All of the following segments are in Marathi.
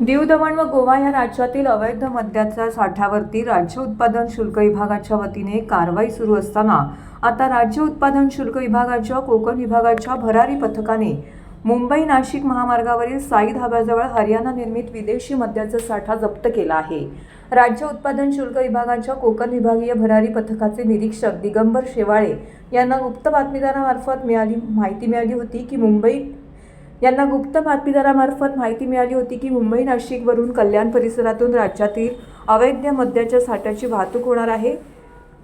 दीव दमण व गोवा या राज्यातील अवैध मद्याच्या साठ्यावरती राज्य उत्पादन शुल्क विभागाच्या वतीने कारवाई सुरू असताना आता राज्य उत्पादन शुल्क विभागाच्या कोकण विभागाच्या भरारी पथकाने मुंबई नाशिक महामार्गावरील साई धाब्याजवळ हरियाणा निर्मित विदेशी मद्याचा साठा जप्त केला आहे. राज्य उत्पादन शुल्क विभागाच्या कोकण विभागीय भरारी पथकाचे निरीक्षक दिगंबर शेवाळे यांना गुप्त बातमीदारामार्फत मिळाली माहिती मिळाली होती की मुंबई यांना गुप्त बातमीदारामार्फत माहिती मिळाली होती की मुंबई नाशिकवरून कल्याण परिसरातून राज्यातील अवैध मद्याच्या साठ्याची वाहतूक होणार आहे.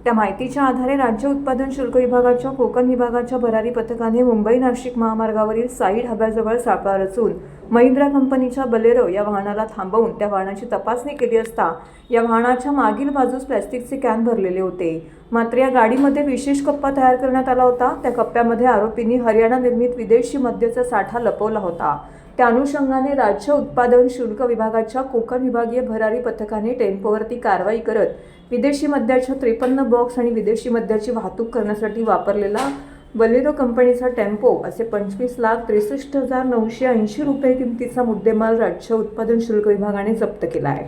त्या माहितीच्या आधारे राज्य उत्पादन शुल्क विभागाच्या कोकण विभागाच्या भरारी पथकाने मुंबई नाशिक महामार्गावरील साई ढाब्याजवळ सापळा रचून महिंद्रा कंपनीच्या बलेरो या वाहनाला थांबवून त्या वाहनाची तपासणी केली असता या वाहनाच्या मागील बाजूस प्लॅस्टिकचे कॅन भरलेले होते. मात्र या गाडीमध्ये विशेष कप्पा तयार करण्यात आला होता. त्या कप्प्यामध्ये आरोपींनी हरियाणा निर्मित विदेशी मद्याचा साठा लपवला होता. त्या अनुषंगाने राज्य उत्पादन शुल्क विभागाच्या कोकण विभागीय भरारी पथकाने टेम्पोवरती कारवाई करत विदेशी मद्याच्या त्रेपन्न बॉक्स आणि विदेशी मद्याची वाहतूक करण्यासाठी वापरलेला बलेरो कंपनीचा टेम्पो असे पंचवीस लाख त्रेसष्ट हजार नऊशे ऐंशी रुपये किमतीचा मुद्देमाल राज्य उत्पादन शुल्क विभागाने जप्त केला आहे.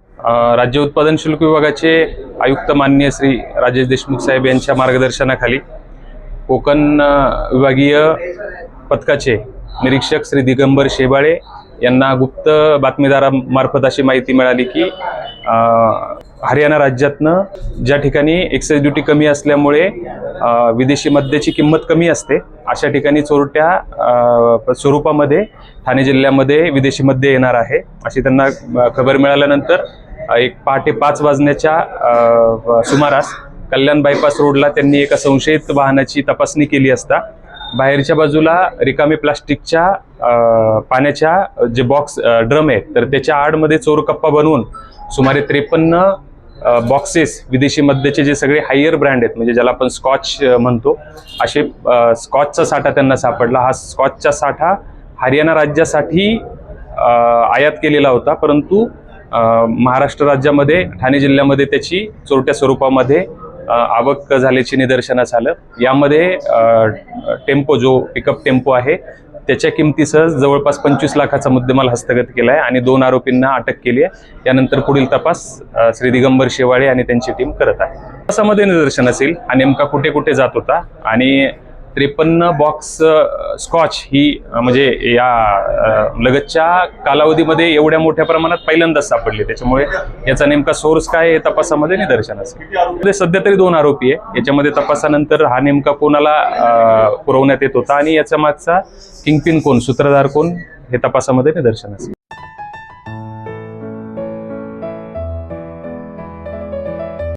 राज्य उत्पादन शुल्क विभागाचे आयुक्त माननीय श्री राजेश देशमुख साहेब यांच्या मार्गदर्शनाखाली कोकण विभागीय पथकाचे निरीक्षक श्री दिगंबर शेबाळे यांना गुप्त बातमीदारामार्फत अशी माहिती मिळाली की हरियाणा राज्यातनं ज्या ठिकाणी एक्साईज ड्युटी कमी असल्यामुळे विदेशी मद्याची किंमत कमी असते अशा ठिकाणी चोरट्या स्वरूपामध्ये ठाणे जिल्ह्यामध्ये विदेशी मद्य येणार आहे अशी त्यांना खबर मिळाल्यानंतर एक पहाटे पाच वाजण्याच्या सुमारास कल्याण बायपास रोडला त्यांनी एका संशयित वाहनाची तपासणी केली असता बाहेरच्या बाजूला रिकामे प्लास्टिकच्या पाण्याच्या जे बॉक्स ड्रम आहेत तर त्याच्या आडमध्ये चोरकप्पा बनवून सुमारे त्रेपन्न बॉक्सेस विदेशी मद्याचे जे सगळे हायर ब्रँड आहेत म्हणजे ज्याला आपण स्कॉच म्हणतो असे स्कॉचचा साठा त्यांना सापडला. हा स्कॉचचा साठा हरियाणा राज्यासाठी आयात केलेला होता परंतु महाराष्ट्र राज्यामध्ये ठाणे जिल्ह्यामध्ये त्याची चोरट्या स्वरूपामध्ये आवक झाल्याची निदर्शनास आलं यामध्ये टेम्पो जो पिकअप टेम्पो आहे त्याच्या किमतीसह जवळपास पंचवीस लाखाचा मुद्देमाल हस्तगत केला आहे आणि दोन आरोपींना अटक केली आहे. यानंतर पुढील तपास श्री दिगंबर शेवाळे आणि त्यांची टीम करत आहे. तपासामध्ये निदर्शन असेल हा नेमका कुठे कुठे जात होता आणि त्रेपन्न बॉक्स स्कॉच ही म्हणजे या लगतच्या कालावधीमध्ये एवढ्या मोठ्या प्रमाणात पहिल्यांदाच सापडली. त्याच्यामुळे याचा नेमका सोर्स काय हे तपासामध्ये निदर्शन असेल सध्या तरी दोन आरोपी आहे. याच्यामध्ये तपासानंतर हा नेमका कोणाला पुरवण्यात येत होता आणि याच्या मागचा किंगपिन कोण सूत्रधार कोण हे तपासामध्ये निदर्शन असेल